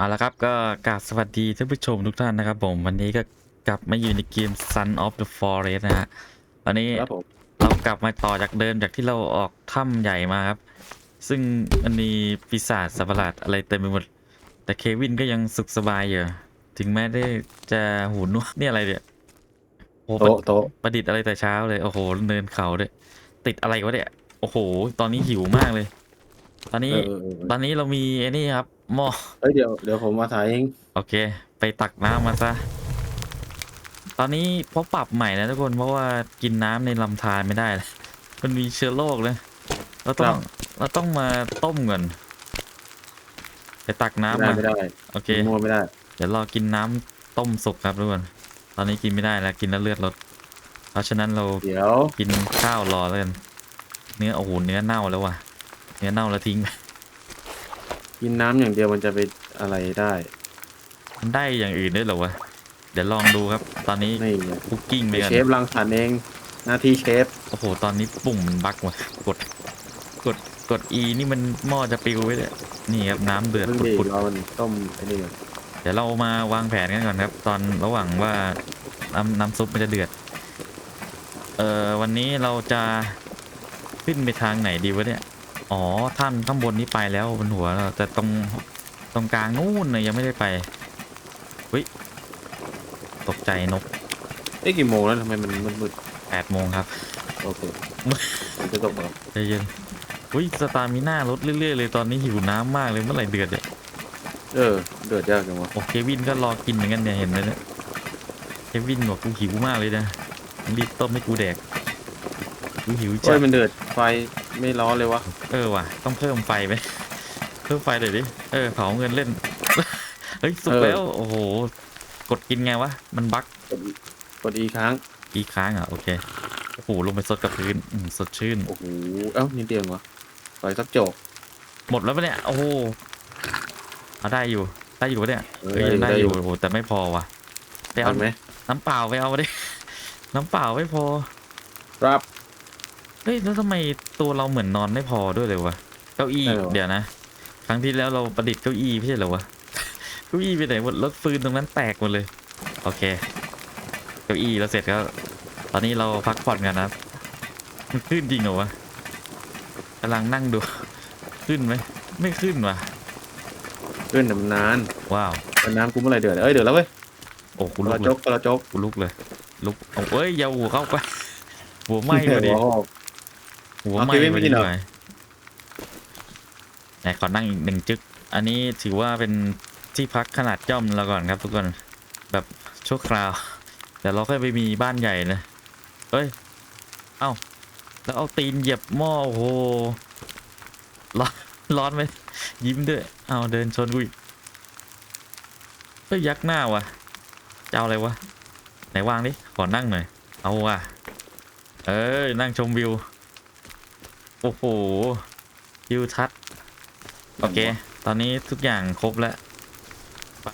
เอาละครับก็กราบสวัสดีท่านผู้ชมทุกท่านนะครับผมวันนี้ก็กลับมาอยู่ในเกม Sun of the Forest นะฮะตอนนี้ครับผมเรากลับมาต่อจากเดิมจากที่เราออกถ้ำใหญ่มาครับ ซึ่งมันมีปีศาจสัตว์ประหลาดอะไรเต็มไปหมด แต่เควินก็ยังสุขสบายอยู่ถึงแม้ได้จะหูหนวกนี่อะไรเนี่ยโอ้โหโต๊ะโต๊ะประดิษฐ์อะไรแต่เช้าเลยโอ้โหเนินเขาด้วยติดอะไรวะเนี่ยโอ้โห ตอนนี้หิวมากเลย ตอนนี้ เออเออเออตอนนี้เรามีไอ้นี่ครับ หม้อ เอ้ยเดี๋ยวเดี๋ยวผมมาถ่ายเองโอเค ไปตักน้ำมาซะ ตอนนี้เพราะปรับใหม่นะทุกคน เพราะว่ากินน้ำในลำธารไม่ได้แล้วมันมีเชื้อโรคเลย เราต้อง เราต้องมาต้มก่อนไปตักไม่น้ำได้มา ไม่ได้โอเคมั่วไม่ได้เดี๋ยวรอกินน้ำต้มสุกครับทุกคน ตอนนี้กินไม่ได้แล้วกินแล้วเลือดลด เพราะฉะนั้นเราเดี๋ยวกินข้าวรอแล้วกันเนื้อโอ้โหเนื้อเน่าแล้วว่ะ เนื้อเน่าแล้วทิ้งไปกินน้ำอย่างเดียวมันจะไปอะไรได้ มันได้อย่างอื่นด้วยเหรอวะ เดี๋ยวลองดูครับ ตอนนี้นี่ไงคุกกิ้งไปกันเชฟรังสรรค์เองหน้าที่เชฟโอ้โห ตอนนี้ปุ่มมันบั๊กหมดกด กด กด E นี่มันหม้อจะปิวไว้เลยนี่ครับน้ำเดือดเพิ่งดีปุดเรามันต้มไอ้นี่ก่อนๆเดี๋ยวเรามาวางแผนกันก่อนครับ ตอนระหว่างว่าน้ำน้ำซุปมันจะเดือด เอ่อวันนี้เราจะขึ้นไปทางไหนดีวะเนี่ย อ๋อท่านข้างบนนี้ไปแล้วบนหัวเราแต่ตรงตรงกลางนู่นนะยังไม่ได้ไปเฮ้ยตกใจนกเอ้ยกี่โมงแล้วทำไมมันมืดแปดโมงครับๆโอเคมึผมจะตกแล้วใจเย็นอุ้ยสตาร์มิน่าลดเรื่อยๆเลยตอนนี้หิวน้ำมากเลยเมื่อไหร่เดือดเนี่ยเออเดือดยากจังวะโอ้เควินก็รอกินเหมือนกันเนี่ยเห็นไหมเนี่ยเควินบอกกูหิวมากเลยนะรีบต้มให้กูแดกกูหิวจัเฮ้ดยมันเดือดไฟ ไม่ร้อนเลยวะ เออว่ะ ต้องเพิ่มไฟไหมเพิ่มไฟหน่อยดิเออเผาเงินเล่น เฮ้ยสุกแล้ว โอ้โห กดกินไงวะ มันบั๊กกดอีกดอีกครั้ง อีกครั้งอะโอเค โอ้โหลงไปสดกับพื้นอืมสดชื่น โอ้โห เอ้านิดเดียวเองวะไฟสักโจกหมดแล้วปะเนี่ย โอ้โหเอาได้อยู่ ได้อยู่ปะเนี่ยเออเอ้ยยังได้ได้ออยู่ยู่ โอ้โห แต่ไม่พอว่ะไปเอาเอาไหมน้ำเปล่าไปเอามาดิ น้ำเปล่าไม่พอ ครับ เฮ้ยแล้วทำไมตัวเราเหมือนนอนไม่พอด้วยเลยวะเก้าอี้เออ เดี๋ยวนะ ครั้งที่แล้วเราประดิษฐ์เก้าอี้ไม่ใช่เหรอวะ เก้าอี้ไปไหนหมดรถฟืนตรงนั้นแตกหมดเลย โอเค เก้าอี้เราเสร็จก็ตอนนี้เราพักผ่อนกันนะมันขึ้นจริงเหรอวะกำลังนั่งดู ขึ้นไหมไม่ขึ้นว่ะเพื่อนน้ำนานว้าวแต่น้ำกูเมื่อไหรเดือดเอ้ยเดือดแล้วเว้ยโอ้กูกลุระกเลจยกกระจกกูลุกเลย ลุกเอาเอ้ยอย่าหัวเข้าไปหัวไหม้พอดี โอ้โห หัวเอาไหม้เควินพไม่อกิดีนเหรอหน่อยไหนขอนั่งอีกหนึ่งจึก อันนี้ถือว่าเป็นที่พักขนาดย่อมเราก่อนครับทุกคน แบบชั่วคราวเดี๋ยวเราค่อยไปมีบ้านใหญ่นะเอ้ย เอ้า แล้วเอาตีนเหยียบหม้อโอ้โห ร้อนร้อนไหมยิ้มด้วย เอาเดินชนกูอีกเฮ้ยยักหน้าว่ะจะเอาอะไรวะ ไหนวางดิ ขอนั่งหน่อย เอาว่ะ เอ้ยนั่งชมวิว โอ้โหวิวทัศน์โอเค ตอนนี้ทุกอย่างครบแล้วไป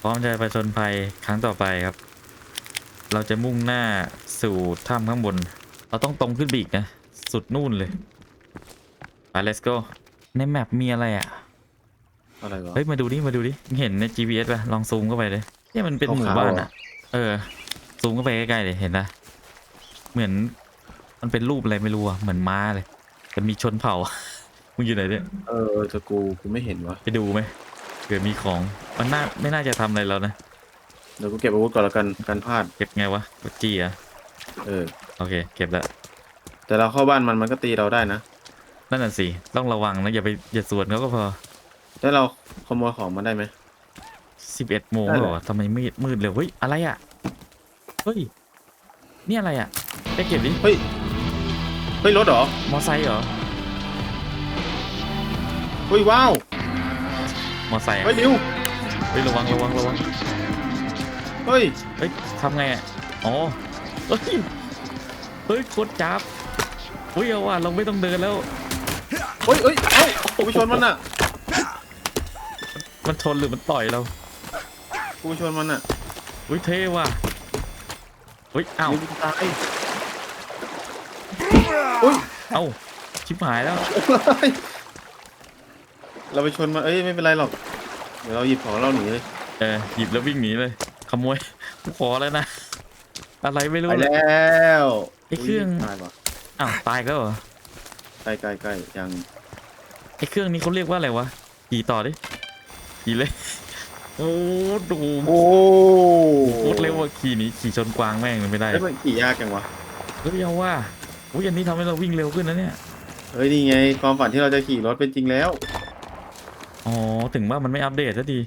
พร้อมจะไปชนภัยครั้งต่อไปครับ เราจะมุ่งหน้าสู่ถ้ำข้างบน เราต้องตรงขึ้นไปอีกนะ สุดนู่นเลย ไป let's go ในแมปมีอะไรอะ อะไรวะเฮ้ย มาดูดิ มาดูดิมึงเห็นใน GPS ป่ะ ลองซูมเข้าไปเลยเนี่ยมันเป็นหมู่ขาวๆบ้านเหรออะ เออ ซูมเข้าไปใกล้ๆเลยเห็นนะ เหมือนมันเป็นรูปอะไรไม่รู้อะ เหมือนม้าเลย แต่มีชนเผ่า มึงอยู่ไหนเนี่ย เออจะกูกูไม่เห็นวะไปดูไหมเกิดมีของ มันน่าไม่น่าจะทำอะไรแล้วนะ เดี๋ยวกูเก็บอาวุธก่อนแล้วกันกันพลาด เก็บไงวะกดจีอะเออ โอเค เก็บแล้ว แต่เราเข้าบ้านมันมันก็ตีเราได้นะนั่นน่ะสิ ต้องระวังนะ อย่าไปอย่าสวนเขาก็พอ แล้วเราขโมยของมันได้ไหมสิบเอ็ดโมงได้แล้วเหรอเหรอทำไมมืดมืดเลยเฮ้ย อะไรอะ เฮ้ย นี่อะไรอะไปเก็บดิ เฮ้ย เฮ้ยรถเหรอ มอไซค์เหรอ เฮ้ยว้าว มอไซค์อะเฮ้ยนิว เฮ้ยระวังระวังระวังเฮ้ย เฮ้ยทำไงอะอ๋อเฮ้ยเฮ้ยโคตรจับเฮ้ยเอาว่ะเราไม่ต้องเดินแล้ว เฮ้ยเฮ้ยเอ้ากูไปชนมันอะ มันชนหรือมันต่อยเรากูไปชนมันอะเฮ้ยเท่ว่ะเฮ้ยเอ้านิวกูตาย เฮ้ยเอ้าชิบหายแล้ว เราไปชนมันเอ้ยไม่เป็นไรหรอก เดี๋ยวเราหยิบของเราหนีเลย เออหยิบแล้ววิ่งหนีเลย ขโมยกูขอแล้วนะ อะไรไม่รู้ไปเลย แล้วไอ้เครื่องตายว่ะอ้าวตายแล้วเหรอใกล้ใกล้ใกล้ยังไอ้เครื่องนี้เขาเรียกว่าอะไรวะขี่ต่อดิขี่เลย โอ้ดูโอ้โคตรเร็วว่าขี่หนี้ขี่ชนกวางแม่งเลยไม่ได้เฮ้ยมันขี่ยากจังวะ เฮ้ยเอาว่า อุ้ยอันนี้ทำให้เราวิ่งเร็วขึ้นนะเนี่ย เฮ้ยนี่ไง ความฝันที่เราจะขี่รถเป็นจริงแล้ว อ๋อ ถึงว่ามันไม่อัปเดตซะดี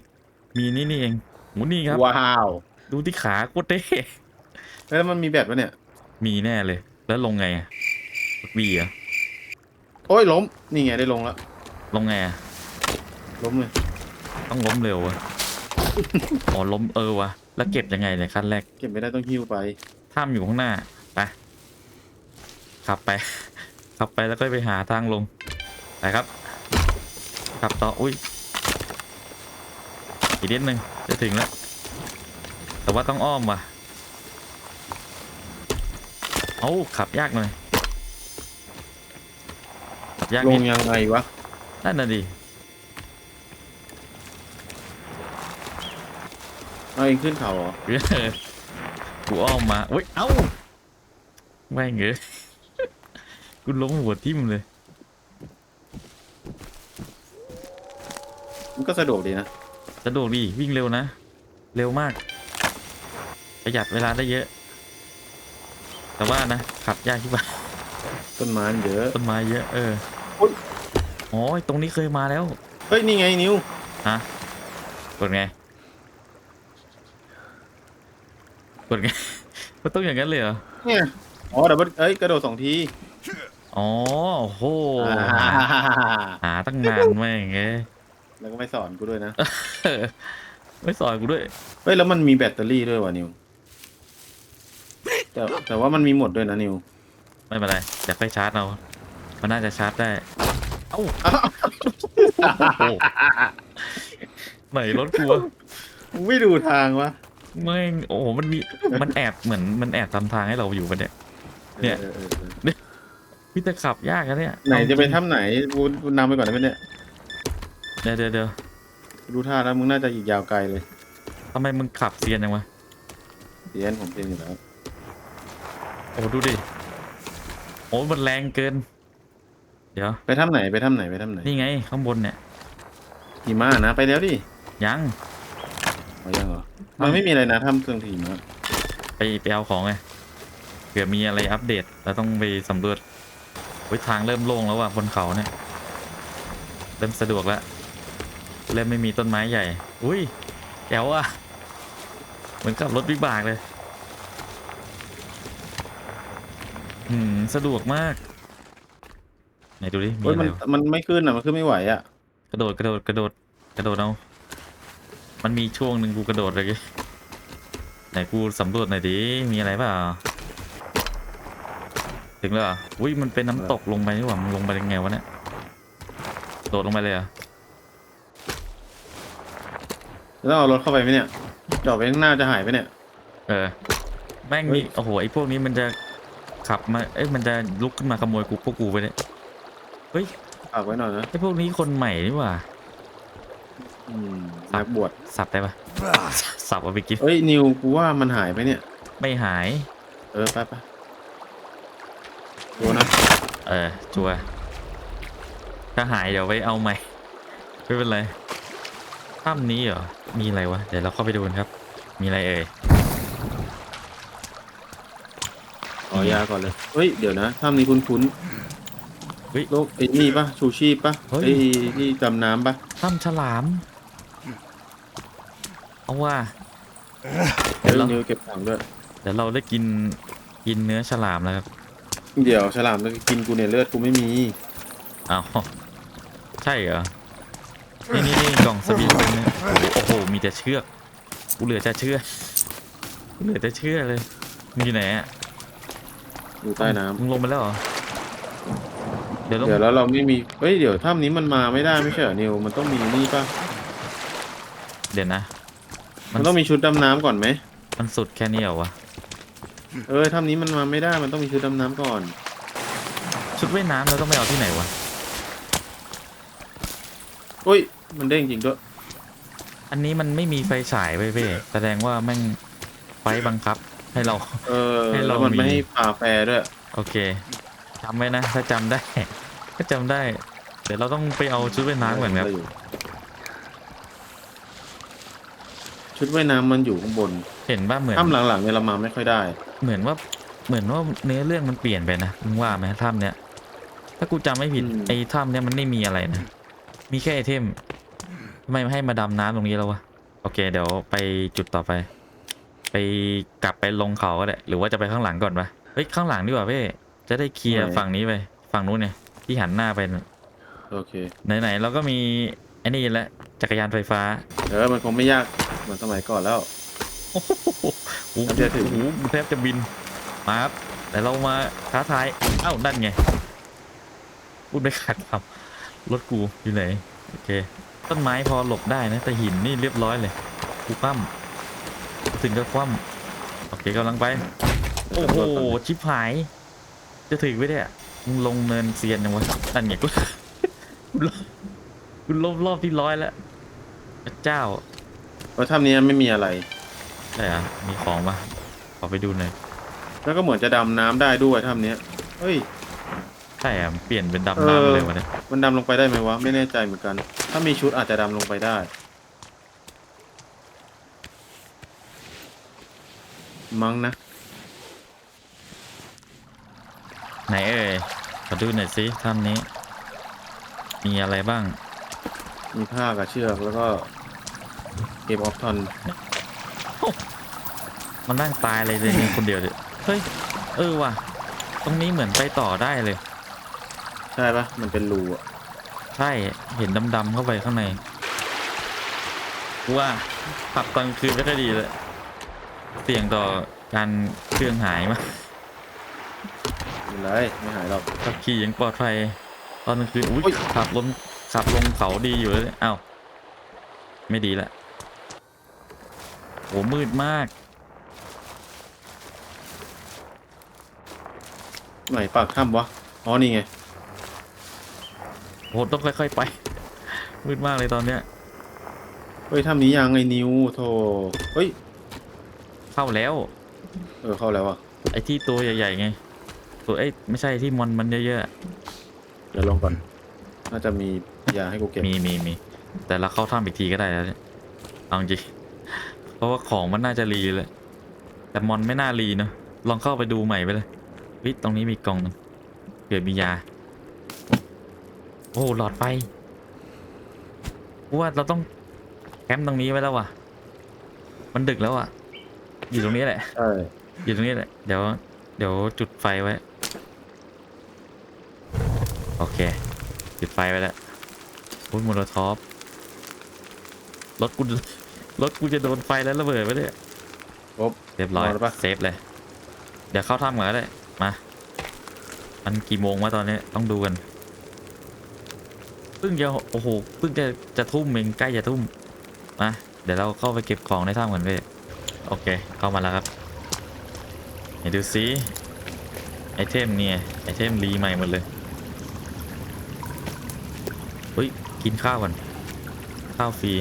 มีนี่นี่เองหมูนี่ครับ ว้าวดูที่ขาโคตรเท่แล้วมันมีแบตปะเนี่ย มีแน่เลย แล้วลงไงอะวีอะโอ้ยล้ม นี่ไงได้ลงแล้ว ลงไงอะล้มเลย ต้องล้มเร็วอะอ๋อล้มเออวะแล้วเก็บยังไงเนี่ยขั้นแรก เก็บไม่ได้ต้องหิ้วไปถ้ามอยู่ข้างหน้าไป ขับไป ขับไปแล้วก็ไปหาทางลงไปครับ ขับต่อ อุ้ย อีกนิดนึงจะถึงแล้ว แต่ว่าต้องอ้อมว่ะ เอาขับยากหน่อย ขับยากลนิงดยังไงวะ นั่นน่ะดิ เอาเองขึ้นเขาเหรอเออกูอ้อมมาอุ้ย เอ้าแม่งเอ้ย กูล้มหัวทิ่มเลย มันก็สะดวกดีนะ สะดวกดีวิ่งเร็วนะ เร็วมาก ประหยัดเวลาได้เยอะ แต่ว่านะ ขับยากที่ว่าต้นไม้มันเยอะ ต้นไม้เยอะ เออโอ๊ย โอ้ยตรงนี้เคยมาแล้วเฮ้ย นี่ไงนิว ฮะกดไงกดไง มันต้องอย่างนั้นเลยเหรอเนี่ย อ๋อดับเบิลเอ้ย กระโดดสองที อ๋อโอ้โหอ่าหาหาตั้งนานแม่งเอ้ยแล้วก็ไม่สอนกูด้วยนะเออไม่สอนกูด้วย เฮ้ยแล้วมันมีแบตเตอรี่ด้วยว่ะนิว แต่แต่ว่ามันมีหมดด้วยนะนิว ไม่เป็นไรอยากไปชาร์จเอามันน่าจะชาร์จได้ เอ้าอ้าวโอ้โหไหนรถกูวะมึงไม่ดูทางวะไม่งโอ้โหมันมีมันแอบเหมือนมันแอบทำทางให้เราอยู่ปะเนี่ย เนี่ยออออเออ พี่จะขับยากนะเนี่ยไหนจะไปเอาริงถ้ำไหนกูกูนำไปก่อนได้ไหมเนี่ยเดี๋ยวเดี๋ยวเดี๋ยวดูท่าแล้วมึงน่าจะอีกยาวไกลเลยทำไมมึงขับเซียนจังวะเรียนผมเรียนอยู่แล้วโอ้ดูดิโอ้มันแรงเกิน เดี๋ยว ไปถ้ำไหนไปถ้ำไหนไปถ้ำไหนนี่ไงข้างบนเนี่ยหิมะนะไปแล้วดิยังเอายังเหรอมันไม่มีอะไรนะถ้ำเครื่องหิมะไปไปเอาของไงเผื่อมีอะไรอัปเดตแล้วต้องไปสำรวจ โอ้ยทางเริ่มโล่งแล้วว่ะบนเขาเนี่ย เริ่มสะดวกแล้ว เริ่มไม่มีต้นไม้ใหญ่ อุ้ยแจ๋วอะ เหมือนกับรถวิบากเลยอืมสะดวกมาก ไหนดูดิมีเฮ้ยอะไรมันวะมันไม่ขึ้นอะ มันขึ้นไม่ไหวอะ กระโดดกระโดดกระโดดกระโดดเอา มันมีช่วงหนึ่งกูกระโดดเลยไหนกูสำรวจหน่อยดิมีอะไรเปล่า ถึงแล้วเหรออุ้ยมันเป็นน้ำตกลงไปนี่หว่ามันลงไปยังไงวะเนี่ยโดดลงไปเลยเหรอะแล้วเอารถเข้าไปไหมเนี่ยจอดไว้ข้างหน้าจะหายไปเนี่ย เออแม่งเฮ้มียโอ้โหไอ้พวกนี้มันจะขับมาเอ้ยมันจะลุกขึ้นมาขโมยกูพวกกูไปเนี่ยเฮ้ยฝากไว้หน่อยนะไอ้พวกนี้คนใหม่นี่หว่าอืมนักบวชสับได้ปะสับเอาไปกินเฮ้ยนิวกูว่ามันหายไปเนี่ย ไม่หาย เออไปไปดูนะ เออชัวร์ถ้าหายเดี๋ยวไปเอาใหม่ ไม่เป็นไรถ้ำนี้เหรอ มีอะไรวะ เดี๋ยวเราเข้าไปดูกันครับ มีอะไรเอ่ย ขอยาก่อนเลย เฮ้ย เดี๋ยวนะถ้ำนี้คุ้นเฮ้ยๆโลกไอ้นี่ปะชูชีพปะเฮ้ย ไอ้ที่ดำน้ำปะถ้ำฉลาม เอาว่าเฮ้ยเรา นิวเก็บถังด้วย เดี๋ยวเราได้กินกินเนื้อฉลามแล้วครับ เดี๋ยวฉลามจะกินกูเนี่ยเลือดกูไม่มี อ้าว ใช่เหรอ นี่นี่นี่กล่องสบีเป็นเนี่ยโอ้โหโอ้โหมีแต่เชือก กูเหลือแต่เชือกกูเหลือแต่เชือกเลยมึงอยู่ไหนอะอยู่ใต้น้ำมึงลงไปแล้วเหรอ เดี๋ยวลงเดี๋ยวแล้วเราไม่มีเฮ้ยเดี๋ยวถ้ำนี้มันมาไม่ได้ไม่ใช่เหรอนิวมันต้องมีนี่ปะเดี๋ยวนะมันต้องมีชุดดำน้ำก่อนไหมมันสุดแค่นี้เหรอวะ เออถ้ำนี้มันมาไม่ได้มันต้องมีชุดดำน้ำก่อน ชุดว่ายน้ำเราต้องไปเอาที่ไหนวะอุ้ย มันเด้งจริงด้วย อันนี้มันไม่มีไฟฉายไว้ยเพ่แสดงว่าแม่งไฟบังคับ ให้เรา เออให้เราแล้วมันไม่มีให้ปลาแฟร์ด้วย โอเคจำไว้นะ ถ้าจำได้ ถ้าจำได้ เดี๋ยวเราต้องไปเอาชุดว่ายน้ำก่อนครับ ชุดว่ายน้ำมันอยู่ข้างบน เห็นว่าเหมือนถ้ำหลังๆเนี่ยเรามาไม่ค่อยได้ เหมือนว่าเหมือนว่าเนื้อเรื่องมันเปลี่ยนไปนะมึงว่าไหมถ้ำเนี้ยถ้ากูจำไม่ผิดอืม ไอ้ถ้ำเนี้ยมันไม่มีอะไรนะมีแค่ไอเทมทำไมไม่ให้มาดำน้ำตรงนี้แล้ววะโอเค เดี๋ยวไปจุดต่อไป ไปกลับไปลงเขาก็ได้หรือว่าจะไปข้างหลังก่อนปะเฮ้ยข้างหลังดีกว่าเพ่จะได้เคลียร์ฝั่งนี้ไปฝั่งนู้นเนี่ยที่หันหน้าไปน่ะโอเค ไหนๆเราก็มีไอ้นี่แล้วจักรยานไฟฟ้าเดี๋ยวมันคงไม่ยากเหมือนสมัยก่อนแล้ว โอ้โหโอ้โหแทบจะถึงโอ้โหแทบจะบิน มาครับ แต่เรามาท้าทาย เอ้า นั่นไง พูดไม่ขาดคำรถกูอยู่ไหน โอเค ต้นไม้พอหลบได้นะ แต่หินนี่เรียบร้อยเลย กูคว่ำถึงก็คว่ำ โอเคกำลังไป โอ้โห ชิบหาย จะถึงไม่ได้อะมึงลงเนินเซียนยังวะ นั่นไงกูกูลบกูลบรอบที่ร้อยแล้วพระเจ้าเพราะถ้ำนี้ไม่มีอะไร ใช่เหรอมีของปะขอไปดูหน่อยแล้วก็เหมือนจะดำน้ำได้ด้วยถ้ำเนี้ยเฮ้ย ใช่อะเปลี่ยนเป็นดำเออน้ำไปเลยวะเนี่ยมันดำลงไปได้ไหมวะ ไม่แน่ใจเหมือนกัน ถ้ามีชุดอาจจะดำลงไปได้ มั้งนะ ไหนเอ่ยขอดูหน่อยสิถ้ำนี้ มีอะไรบ้างมีผ้ากับเชือกแล้วก็เก็บออฟทอน มันนั่งตายเลยเลยนี่คนเดียวเลยเฮ้ย เออว่ะ ตรงนี้เหมือนไปต่อได้เลย ใช่ปะมันเป็นรูอะ ใช่ เห็นดำๆเข้าไปข้างในว่าขับตอนกลางคืนไม่ค่อยดีเลยเสี่ยงต่อการเครื่องหายมากไม่เป็นไรไม่หายหรอกขับขี่ยังปลอดภัยตอนกลางคืนอุ้ยอุ๊ยขับลงขับลงเขาดีอยู่เลยอ้าวไม่ดีละโหมืดมาก ไหนปากถ้ำวะ อ๋อ นี่ไง โหต้องค่อยๆไป มืดมากเลยตอนเนี้ย เฮ้ยถ้ำนี้ยังไงนิวโธ่เฮ้ย เข้าแล้ว เออเข้าแล้วอะ ไอ้ที่ตัวใหญ่ๆไง ตัวเอ้ยไม่ใช่ที่มอนมันเยอะเดี๋ยวลองก่อน น่าจะมียาให้กูเก็บๆมีมีมี แต่เราเข้าถ้ำอีกทีก็ได้แล้วเนี่ยเอาจริง เพราะว่าของมันน่าจะรีเลย แต่มอนไม่น่ารีเนอะลองเข้าไปดูใหม่ไปเลย วิตรงนี้มีกล่องหนึงเผื่อมียา โอ้หลอดไฟกูว่าเราต้องแคมป์ตรงนี้ไว้แล้วว่ะ มันดึกแล้วอะ อยู่ตรงนี้แหละ ใช่อยู่ตรงนี้แหละ เดี๋ยว เดี๋ยวจุดไฟไว้ โอเค จุดไฟไว้แล้วพุทโมโลทอปรถกู รถกูจะโดนไฟแล้วระเบิดไปเนี่ยครบเรียบร้อยพอแล้วปะเซฟเลย เดี๋ยวเข้าถ้ำก่อนก็ได้ มา มันกี่โมงวะตอนนี้ต้องดูกันเพิ่งจะโอ้โหเพิ่งจะจะทุ่มเองใกล้จะทุ่มมาเดี๋ยวเราเข้าไปเก็บของในถ้ำกันเว้ยโอเค เข้ามาแล้วครับไหนดูซิไอเทมเนี่ยไอเทมรีใหม่หมดเลยเฮ้ยกินข้าวก่อนข้าวฟรี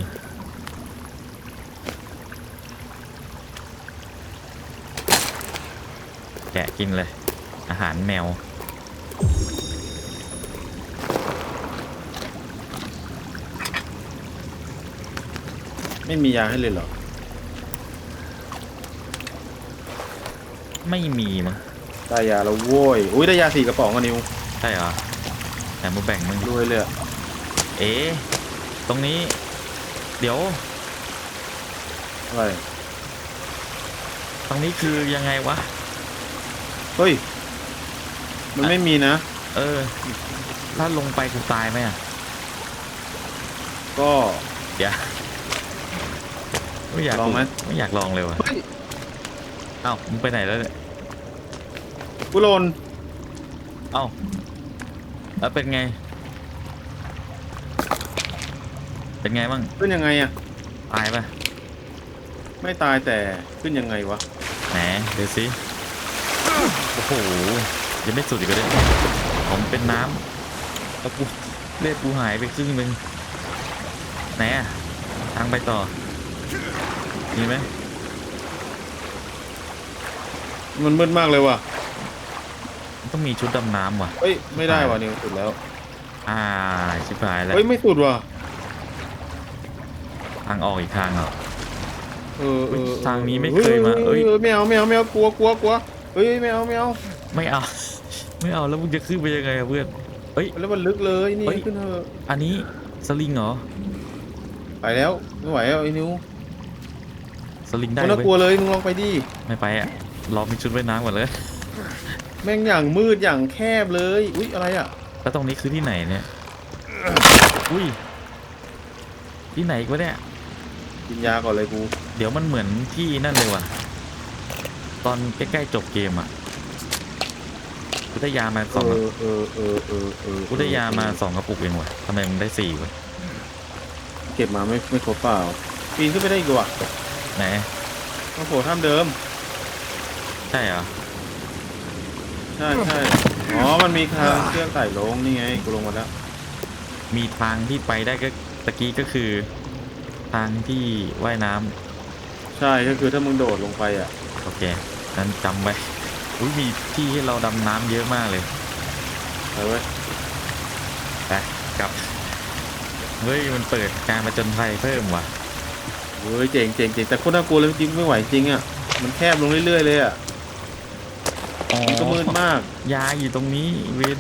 แกะกินเลย อาหารแมว ไม่มียาให้เลยเหรอ ไม่มีมั้งได้ยาแล้วโว้ย อุ้ยได้ยาสี่กระป๋องอะนิว ใช่เหรอแต่มาแบ่งมึงรวยเลยอะเอ๊ะตรงนี้ เดี๋ยว อะไร ตรงนี้คือยังไงวะ เฮ้ย มันไม่มีนะ เออถ้าลงไปกูตายไหมอะก็เดี๋ยวไม่อยากลองไหมไม่อยากลองเลยว่ะเฮ้ยเอ้ามึงไปไหนแล้วเนี่ยกูโลนเอ้าแล้วเป็นไง เป็นไงบ้างขึ้นยังไงอะตายปะไม่ตายแต่ขึ้นยังไงวะไหนดูสิ โอ้โห ยังไม่สุดอีกเลยผมเป็นน้ำแล้วกูเลือดกูหายไปครึ่งหนึ่งไหนอะทางไปต่อมีไหมมันมืดมากเลยว่ะ ต้องมีชุดดำน้ำว่ะเฮ้ยไม่ได้ว่ะนิวสุดแล้ว อ่าชิบหายแล้วเฮ้ยไม่สุดว่ะทางออกอีกทางเหรอเออเออทางนี้ไม่เคยมาเอ้ยไม่เอาไม่เอาไม่เอากลัวกลัวกลัวเฮ้ยไม่เอาไม่เอาไม่เอา ไม่เอาแล้วมึงจะขึ้นไปยังไงอะเพื่อนเฮ้ย แล้วมันลึกเลยนี่เฮ้ย ขึ้นเถอะอันนี้สลิงเหรอไปแล้วไม่ไหวแล้วไอ้นิวสลิงได้มันน่าเว้กลัยวเลยมึงลองไปดิไม่ไปอะรอมีชุดว่ายน้ำก่อนเลยแม่งอย่างมืดอย่างแคบเลยอุ๊ยอะไรอะแล้วตรงนี้คือที่ไหนเนี่ยอุ้ยที่ไหนอีกวะเนี่ยกินยาก่อนเลยกูเดี๋ยวมันเหมือนที่นั่นเลยว่ะ ตอนใกล้ๆจบเกมอะ กูได้ยามาสเอองอเออเออเออเออกูได้ยามาสองกระปุกเองว่ะทำไมมึงได้สี่วะเก็บมาไม่ไม่ครบเปล่าปีนขึ้นไปได้อีกว่ะไหนโอ้โหท่ามเดิม ใช่เหรอใช่ใช่อ๋อ มันมีทางเครื่องไต่ลงนี่ไงกูลงมาแล้ว มีทางที่ไปได้ก็ตะกี้ก็คือ ทางที่ว่ายน้ำใช่ก็คือถ้ามึงโดดลงไปอะ โอเคนั้นจำไว้ อุ้ยมีที่ให้เราดำน้ำเยอะมากเลยไปเว้ยไปกลับ เฮ้ยมันเปิดการมาจนภัยเพิ่มว่ะเฮ้ยเจ๋งเจ๋งเจ๋งแต่โคตรน่ากลัวเลยจริงไม่ไหวจริงอะ มันแคบลงเรื่อยๆเลยอะอ๋อมันก็มืดมาก ยาอยู่ตรงนี้เวน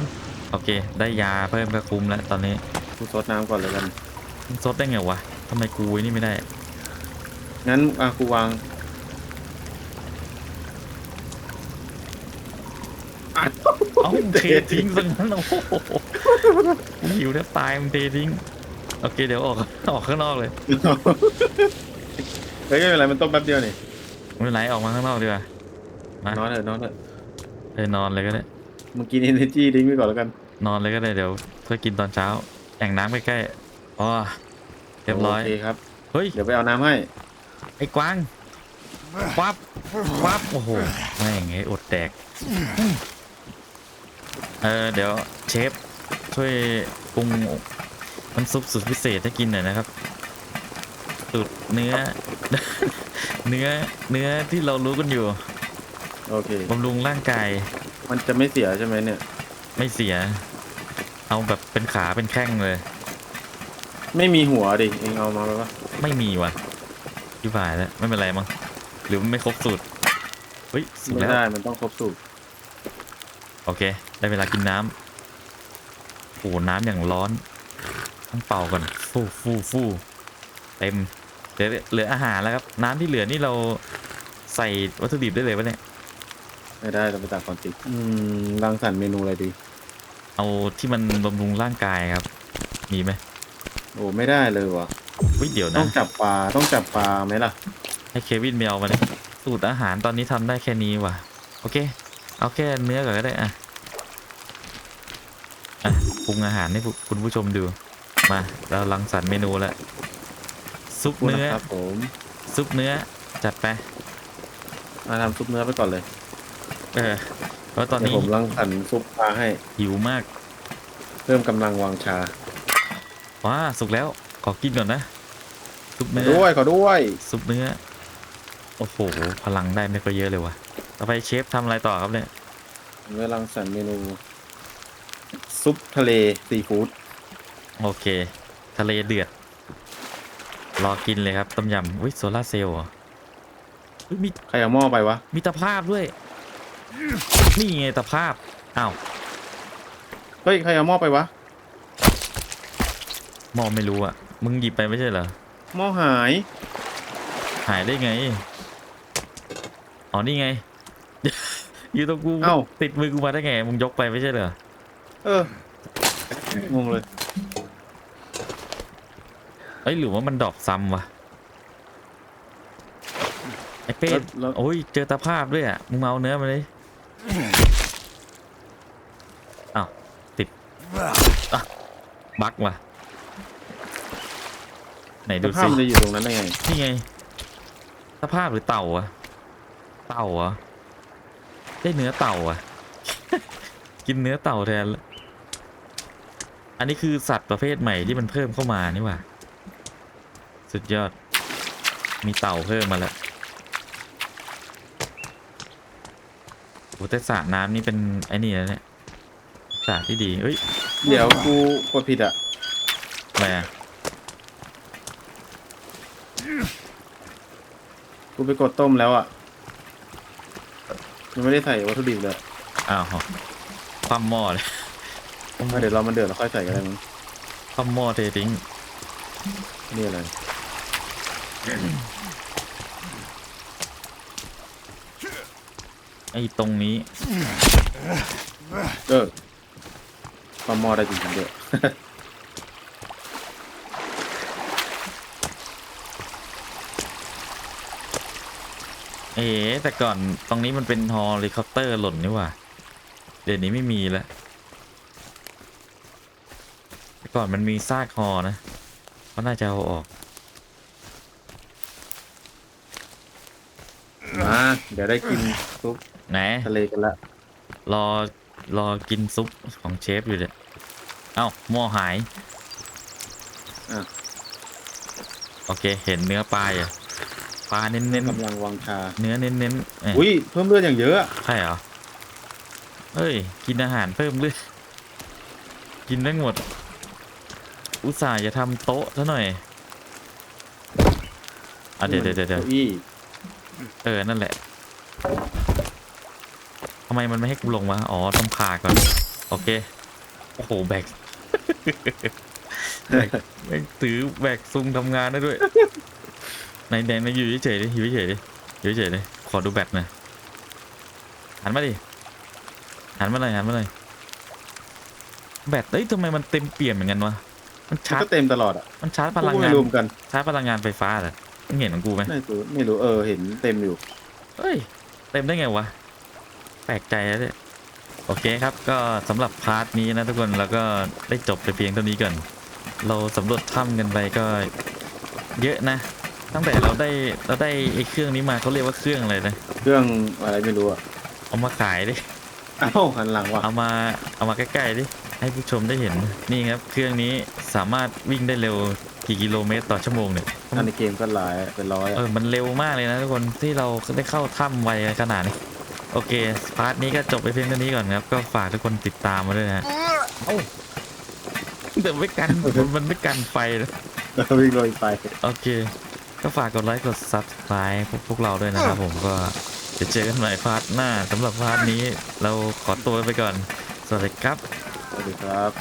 โอเค ได้ยาเพิ่มก็คุ้มแล้วตอนนี้กูซดน้ำก่อนเลยกันมันซดได้ไงวะทำไมกูไอ้นี่ไม่ได้ งั้นอะกูวางอะ เอ้าเททิ้งซะงั้นโอ้โหกูหิวแทบตายมึงเททิ้งโอเคเดี๋ยวออกออกข้างนอกเลยเฮ้ยไม่เป็นไรมันต้มแป๊บเดียวนี่ไม่เป็นไรออกมาข้างนอกดีกว่ามานอนเถอะนอนเถอะไปนอนเลยก็ได้มึงกิน energy ดิ้งไปก่อนแล้วกัน นอนเลยก็ได้เดี๋ยวเพื่อกินตอนเช้าแอ่งน้ำใกล้ๆอ๋อเรียบร้อยโอเคครับเฮ้ยเดี๋ยวไปเอาน้ำให้ไอ้กวางวับวับโอ้โหไม่งไงอดแดก เออเดี๋ยวเชฟช่วยปรุงน้ำซุปสุดพิเศษให้กินหน่อยนะครับสูตรเนื้อ เนื้อเนื้อที่เรารู้กันอยู่โอเค บำรุงร่างกายมันจะไม่เสียใช่ไหมเนี่ย ไม่เสีย เอาแบบเป็นขาเป็นแข้งเลย ไม่มีหัวดิเองเอามาไหมวะไม่มีว่ะที่ผ่ายแล้วไม่เป็นไรมั้งหรือมันไม่ครบสูตรเฮ้ยสุกไม่แล้ว ได้มันต้องครบสูตร โอเค ได้เวลากินน้ำโอ้โหน้ำอย่างร้อน ต้องเป่าก่อนฟู่ฟู่ฟู่เต็มเหลือเหลืออาหารแล้วครับ น้ำที่เหลือนี่เราใส่วัตถุดิบได้เลยปะเนี่ยไม่ได้เราไปตากก่อนติดอืมรังสรรค์เมนูอะไรดี เอาที่มันบำรุงร่างกายครับ มีไหมโอ้ไม่ได้เลยว่ะวิเดี๋ยวต้อนะงจับปลาต้องจับปลาไหมล่ะ ให้เควินไปเอามาเลยสูตรอาหารตอนนี้ทำได้แค่นี้ว่ะ โอเค เอาแค่เนื้อก่อนก็ได้อะอะปรุงอาหารให้ผู้คุณผู้ชมดู มาเราลังสรรค์เมนูแล้วซุปพูดเนื้อนะครับผมซุปเนื้อจัดไปมาทำซุปเนื้อไปก่อนเลย เออเพราะตอนเดี๋ยวนี้ผมรังสรรค์ซุปปลาให้หิวมากเพิ่มกำลังวางชาว้าสุกแล้วขอกินก่อนนะซุปขอเนื้อด้วยขอด้วยซุปเนื้อโอ้โหพลังได้ไม่ค่อยเยอะเลยว่ะ ต่อไปเชฟทำอะไรต่อครับเนี่ยผมจะรังสรรค์เมนู ซุปทะเลซีฟู้ดโอเค ทะเลเดือด รอกินเลยครับต้มยำอุ้ยโซลาร์เซลล์เหรอเฮ้ยมีใครเอาหม้อไปวะมีตะภาพด้วย นี่ไงตะภาพอ้าวเฮ้ยใครเอาหม้อไปวะมองไม่รู้อะ มึงหยิบไปไม่ใช่เหรอหม้อหาย หายได้ไงอ๋อนี่ไง อยู่ตรงกูเอ้า ติดมือกูมาได้ไงมึงยกไปไม่ใช่เหรอเอองงเลยเอ้ยหรือว่ามันดรอปซ้ำวะไอ้เป้แล้วแล้วโอ้ยเจอตะภาพด้วยอะมึงมาเอาเนื้อมาเลยอ้าวติดอะบักว่ะไหนดูภาสิพมันจะอยู่ตรงนั้นได้ไงนี่ไงสภาพหรือเต่าอะเต่าเหรอ ได้เนื้อเต่าอะกินเนื้อเต่าแทนละอันนี้คือสัตว์ประเภทใหม่ที่มันเพิ่มเข้ามานี่หว่า สุดยอด มีเต่าเพิ่มมาแล้วโอ้แต่สระน้ำนี่เป็นไอ้นี่นะเนี่ยสระที่ดีเอ้ย เดี๋ยวกูกดผิดอะอะไรอะกูไปกดต้มแล้วอะ ยังไม่ได้ใส่วัตถุดิบเลยอ้าวความหม้อเลยอะเดี๋ยวรอมันเดือดแล้วค่อยใส่กันได้มั้งความหม้อเททิ้งนี่อะไรไอ้ตรงนี้ เออความหม้อได้จริงๆด้วย เอ๋แต่ก่อนตรงนี้มันเป็นฮอลิคอปเตอร์หล่นนี่หว่าเดี๋ยวนี้ไม่มีแล้วแต่ก่อนมันมีซากฮอนะก็น่าจะเอาออกมาเดี๋ยวได้กินซุปไหนทะเลกันละรอรอกินซุปของเชฟอยู่เนี่ยเอ้าหม้อหายอะโอเคเห็นเนื้อปลาอะ ปลาเน้นกำลังวางชาๆเนื้อเน้นๆเอ้ยอุ้ยเพิ่มเลือดอย่างเยอะอะใช่เหรอเฮ้ย กินอาหารเพิ่มเลยกินได้หมด อุตส่าห์จะทำโต๊ะซะหน่อยอะเดี๋ยวเดี๋ยวเดี๋ยวเดี๋ยวก้าอี้เออ นั่นแหละทำไมมันไม่ให้กูลงวะอ๋อ ต้องพาก่อน โอเค โอ้โห แบกแบกแบกถือแบกซุงทำงานได้ด้วย ไหนไหนไหนอยู่เฉยๆดิอยู่เฉยๆดิอยู่เฉยๆดิขอดูแบตหน่อยหันมาดิหันมาเลยหันมาเลยแบตเอ้ยทำไมมันเต็มเปี่ยมอย่างนั้นวะมันมันชาร์จก็เต็มตลอดอะมันชาร์จพพวกลังกูงาไม่นรวมกันชาร์จพลังงานไฟฟ้าเหรอมึงเห็นของกูไหมไม่รู้ไม่รู้เออเห็นเต็มอยู่เฮ้ยเต็มได้ไงวะแปลกใจแล้วเนี่ยโอเคครับก็สำหรับพาร์ทนี้นะทุกคนเราก็ได้จบไปเพียงเท่านี้ก่อนเราสำรวจถ้ำกันไปก็เยอะนะ ตั้งแต่เราได้เราได้ไอ้เครื่องนี้มาเขาเรียกว่าเครื่องอะไรนะเครื่องอะไรไม่รู้อะเอามาขายดิอ้าวหันหลังว่ะเอามาเอามาใกล้ๆดิให้ผู้ชมได้เห็นนี่ครับ เครื่องนี้สามารถวิ่งได้เร็วกี่กิโลเมตรต่อชั่วโมงเนี่ยถ้าในเกมก็หลายเป็นร้อยเออะอมันเร็วมากเลยนะทุกคนที่เราได้เข้าถ้ำไวขนาดนี้โอเคพาร์ทนี้ก็จบไปเพียงเท่านี้ก่อนครับก็ฝากทุกคนติดตามมาด้วยนะฮะแต่ไม่กันมันไม่กันไฟเลยแล้วก็วิ่งโรยไป โอเค ก็ฝากกดไลค์กด subscribe พวกพวกเราด้วยนะครับผมก็จะเจอกันใหม่พาร์ทหน้าสำหรับพาร์ทนี้เราขอตัวไปก่อน สวัสดีครับ สวัสดีครับ